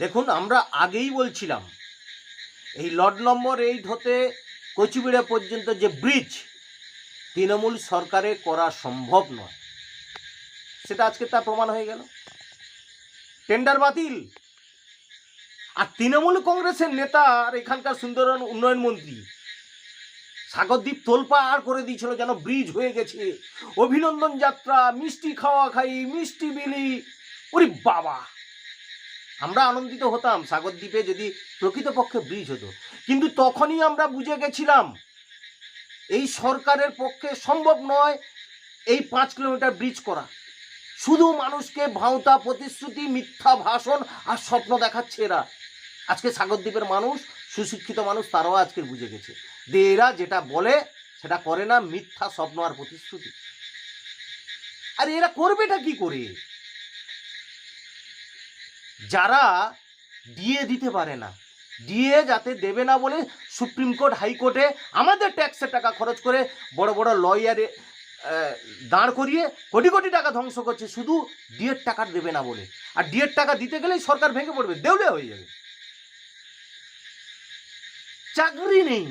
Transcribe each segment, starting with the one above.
দেখুন, আমরা আগেই বলছিলাম, এই লট নম্বর এইট হতে কচুবিড়া পর্যন্ত যে ব্রিজ, তৃণমূল সরকারে করা সম্ভব নয়। সেটা আজকে তা প্রমাণ হয়ে গেল। টেন্ডার বাতিল। আর তৃণমূল কংগ্রেসের নেতা আর এখানকার সুন্দরবন উন্নয়ন মন্ত্রী, সাগরদ্বীপ তোলপা আর করে দিয়েছিল যেন ব্রিজ হয়ে গেছে। অভিনন্দন যাত্রা, মিষ্টি খাওয়া খাই, মিষ্টি বিলি, ওরে বাবা! আমরা আনন্দিত হতাম সাগরদ্বীপে যদি প্রকৃতপক্ষে ব্রিজ হতো। কিন্তু তখনই আমরা বুঝে গেছিলাম, এই সরকারের পক্ষে সম্ভব নয় এই পাঁচ কিলোমিটার ব্রিজ করা। শুধু মানুষকে ভাঁওতা, প্রতিশ্রুতি, মিথ্যা ভাষণ আর স্বপ্ন দেখাচ্ছে এরা। আজকে সাগরদ্বীপের মানুষ, সুশিক্ষিত মানুষ, তারাও আজকে বুঝে গেছে। যে এরা যেটা বলে, সেটা করে না, মিথ্যা স্বপ্ন আর প্রতিশ্রুতি। আর এরা করবেটা কি করে? যারা দিয়ে দিতে পারে না দিয়ে যাতে দেবে না বলে সুপ্রিম কোর্ট, হাইকোর্টে আমাদের ট্যাক্সের টাকা খরচ করে বড় বড় লয়ারে দাঁড় করিয়ে কোটি কোটি টাকা ধ্বংস করছে, শুধু ডিএর টাকা দেবে না বলে। আর ডিএর টাকা দিতে গেলেই সরকার ভেঙে পড়বে, দেউলে হয়ে যাবে। চাকরি নেই।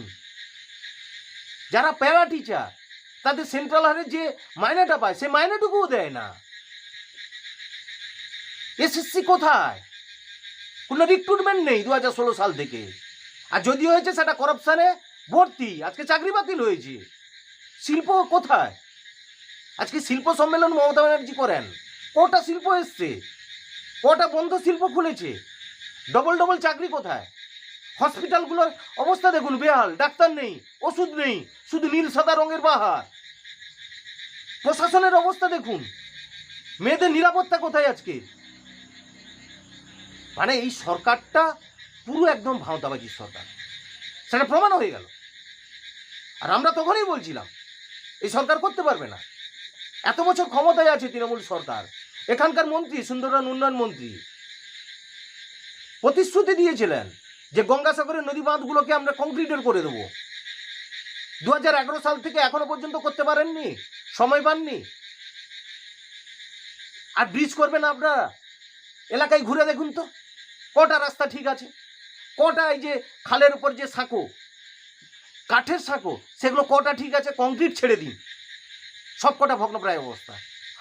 যারা প্যারা টিচার তাদের সেন্ট্রাল হারে যে মাইনেটা পায় সে মাইনেটুকুও দেয় না। এসএসসি কোথায়? কোনো রিক্রুটমেন্ট নেই দু হাজার ষোলো সাল থেকে। আর যদি হয়েছে সেটা করাপশানে ভর্তি, আজকে চাকরি বাতিল হয়েছে। শিল্প কোথায়? আজকে শিল্প সম্মেলন মমতা ব্যানার্জি করেন। কটা শিল্প এসছে? কটা বন্ধ শিল্প খুলেছে? ডবল ডবল চাকরি কোথায়? হসপিটালগুলোর অবস্থা দেখুন, বেহাল, ডাক্তার নেই, ওষুধ নেই, শুধু নীল সাদা রঙের বাহার। প্রশাসনের অবস্থা দেখুন। মেয়েদের নিরাপত্তা কোথায় আজকে? মানে এই সরকারটা পুরো একদম ভাঁওতাবাজির সরকার। সেটা প্রমাণ হয়ে গেল। আর আমরা তখনই বলছিলাম, এই সরকার করতে পারবে না। এত বছর ক্ষমতায় আছে তৃণমূল সরকার। এখানকার মন্ত্রী, সুন্দরবন উন্নয়ন মন্ত্রী, প্রতিশ্রুতি দিয়েছিলেন যে গঙ্গাসাগরের নদী বাঁধগুলোকে আমরা কংক্রিটের করে দেবো। দু হাজার এগারো সাল থেকে এখনও পর্যন্ত করতে পারেননি, সময় পাননি। আর ব্রিজ করবেন আপনারা? এলাকায় ঘুরে দেখুন তো। কটা রাস্তা ঠিক আছে? কটা এই যে খালের উপর যে সাঁকো, কাঠের সাঁকো, সেগুলো কটা ঠিক আছে? কংক্রিট ছেড়ে দিন। সব কটা ভগ্নপ্রায় অবস্থা।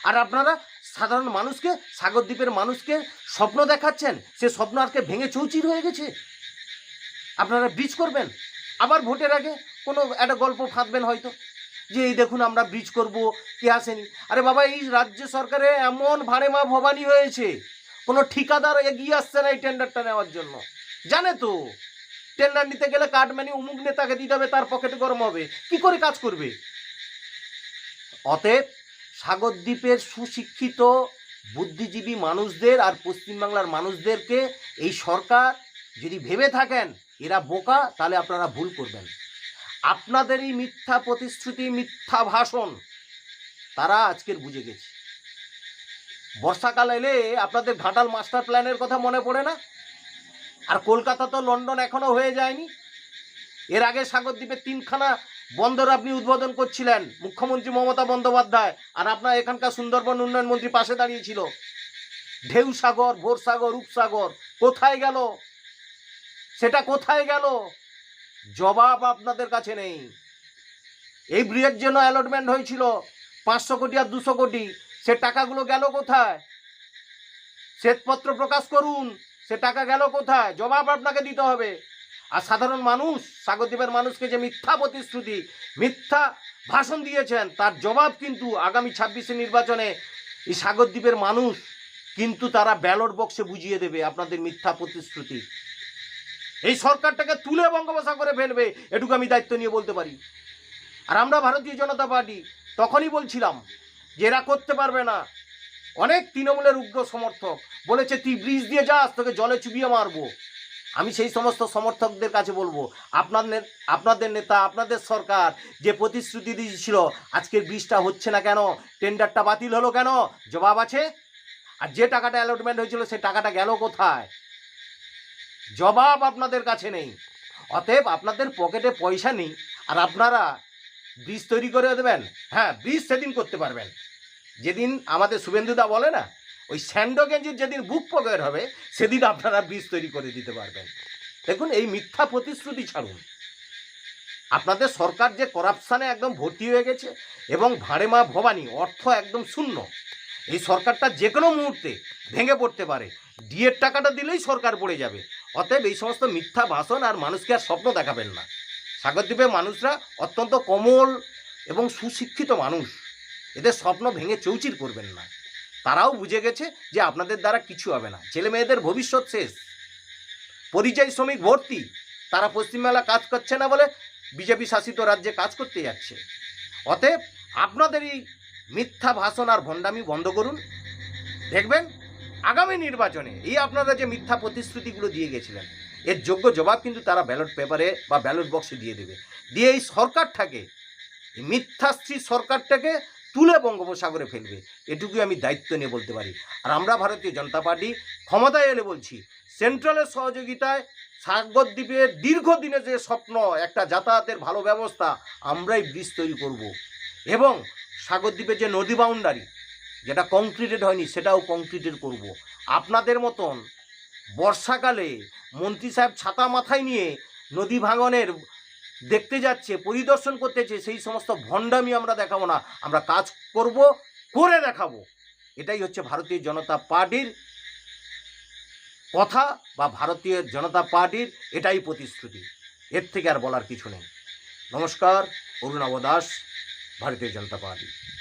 আর আপনারা সাধারণ মানুষকে সাগরদ্বীপের মানুষকে স্বপ্ন দেখাচ্ছেন, সে স্বপ্ন আজকে ভেঙে চৌচির হয়ে গেছে? আপনারা ব্রিজ করবেন? আবার ভোটের আগে কোনো একটা গল্প ফাঁদবেন হয়তো? যে এই দেখুন আমরা ব্রিজ করব, কে আসেনি? আরে বাবা, এই রাজ্য সরকারে এমন ভাড়ে মা ভবানী হয়েছে। কোনো ঠিকাদার এগিয়ে আসছে না এই টেন্ডারটা নেওয়ার জন্য। জানে তো, টেন্ডার নিতে গেলে কাটমানি উমুক নেতাকে দিতে হবে, তার পকেটে গরম হবে। কি করে কাজ করবে? অতএব সাগরদ্বীপের সুশিক্ষিত, বুদ্ধিজীবী মানুষদের আর পশ্চিমবাংলার মানুষদেরকে এই সরকার যদি ভেবে থাকেন, এরা বোকা, তাহলে আপনারা ভুল করবেন। আপনাদের এই মিথ্যা প্রতিশ্রুতি, মিথ্যা ভাষণ, তারা আজকের বুঝে গেছে। বর্ষাকাল এলে আপনাদের ঘাটাল মাস্টার প্ল্যানের কথা মনে পড়ে না? আর কলকাতা তো লন্ডন এখনও হয়ে যায়নি। এর আগে সাগরদ্বীপে তিনখানা বন্দর আপনি উদ্বোধন করছিলেন, মুখ্যমন্ত্রী মমতা বন্দ্যোপাধ্যায়, আর আপনার এখানকার সুন্দরবন উন্নয়ন মন্ত্রী পাশে দাঁড়িয়েছিল। ঢেউ সাগর ভোরসাগর রূপসাগর কোথায় গেল? সেটা কোথায় গেল? জবাব আপনাদের কাছে নেই। এই ব্রিজের জন্য অ্যালটমেন্ট হয়েছিল, পাঁচশো কোটি আর দুশো কোটি সে টাকাগুলো গেল কোথায়? শ্বেতপত্র প্রকাশ করুন, সে টাকা গেল কোথায়? জবাব আপনাকে দিতে হবে। আর সাধারণ মানুষ সাগরদ্বীপের মানুষকে যে মিথ্যা প্রতিশ্রুতি, মিথ্যা ভাষণ দিয়েছেন, তার জবাব কিন্তু আগামী ছাব্বিশে নির্বাচনে এই সাগরদ্বীপের মানুষ কিন্তু তারা ব্যালট বক্সে বুঝিয়ে দেবে আপনাদের মিথ্যা প্রতিশ্রুতি। এই সরকারটাকে তুলে বঙ্গোপসাগরে ফেলবে, এটুকু আমি দায়িত্ব নিয়ে বলতে পারি। আর আমরা ভারতীয় জনতা পার্টি, তখনই বলছিলাম এরা করতে পারবে না। অনেক তৃণমূলের উগ্র সমর্থক বলেছে, তুই ব্রিজ দিয়ে যাস, তোকে জলে চুবিয়ে মারবো। আমি সেই সমস্ত সমর্থকদের কাছে বলব, আপনাদের আপনাদের নেতা, আপনাদের সরকার যে প্রতিশ্রুতি দিয়েছিল, আজকের ব্রিজটা হচ্ছে না কেন? টেন্ডারটা বাতিল হলো কেন? জবাব আছে? আর যে টাকাটা অ্যালটমেন্ট হয়েছিল সে টাকাটা গেল কোথায়? জবাব আপনাদের কাছে নেই। অতএব আপনাদের পকেটে পয়সা নেই, আর আপনারা ব্রিজ তৈরি করে দেবেন। হ্যাঁ ব্রিজ সেদিন করতে পারবেন। যেদিন আমাদের শুভেন্দুদা বলে না, ওই স্যান্ডো গেঞ্জির যেদিন বুক পকেট হবে, সেদিন আপনারা বীজ তৈরি করে দিতে পারবেন। দেখুন, এই মিথ্যা প্রতিশ্রুতি ছাড়ুন। আপনাদের সরকার যে করাপশানে একদম ভর্তি হয়ে গেছে এবং ভাড়ে মা ভবানী অর্থ একদম শূন্য, এই সরকারটা যে কোনো মুহূর্তে ভেঙে পড়তে পারে। ডিএর টাকাটা দিলেই সরকার পড়ে যাবে। অতএব এই সমস্ত মিথ্যা ভাষণ আর মানুষকে আর স্বপ্ন দেখাবেন না। সাগরদ্বীপের মানুষরা অত্যন্ত কোমল এবং সুশিক্ষিত মানুষ। এদের স্বপ্ন ভেঙে চৌচির করবেন না। তারাও বুঝে গেছে যে আপনাদের দ্বারা কিছু হবে না। ছেলে মেয়েদের ভবিষ্যৎ শেষ। পরিযায়ী শ্রমিক ভর্তি। তারা পশ্চিমবাংলা কাজ করছে না বলে বিজেপি শাসিত রাজ্যে কাজ করতে যাচ্ছে। অতএব আপনাদের এই মিথ্যা ভাষণ আর ভণ্ডামি বন্ধ করুন। দেখবেন আগামী নির্বাচনে এই আপনারা যে মিথ্যা প্রতিশ্রুতিগুলো দিয়ে গেছিলেন, এর যোগ্য জবাব কিন্তু তারা ব্যালট পেপারে বা ব্যালট বক্সে দিয়ে দেবে। দিয়ে এই সরকারটাকে মিথ্যাশ্রী সরকারটাকে তুলে বঙ্গোপসাগরে ফেলবে। এটুকুই আমি দায়িত্ব নিয়ে বলতে পারি। আর আমরা ভারতীয় জনতা পার্টি ক্ষমতায় এলে বলছি সেন্ট্রালের সহযোগিতায় সাগর সাগরদ্বীপের দীর্ঘদিনের যে স্বপ্ন, একটা যাতায়াতের ভালো ব্যবস্থা, আমরাই ব্রিজ তৈরি করব। এবং সাগর সাগরদ্বীপের যে নদী বাউন্ডারি যেটা কংক্রিটেড হয়নি, সেটাও কংক্রিটেড করব। আপনাদের মতন বর্ষাকালে মন্ত্রী সাহেব ছাতা মাথায় নিয়ে নদী ভাঙনের দেখতে যাচ্ছে, পরিদর্শন করতে চেয়ে সেই সমস্ত ভণ্ডামি আমরা দেখাবো না। আমরা কাজ করব, করে দেখাবো। এটাই হচ্ছে ভারতীয় জনতা পার্টির কথা বা ভারতীয় জনতা পার্টির এটাই প্রতিশ্রুতি। এর থেকে আর বলার কিছু নেই। নমস্কার, অরুণাব দাস, ভারতীয় জনতা পার্টি।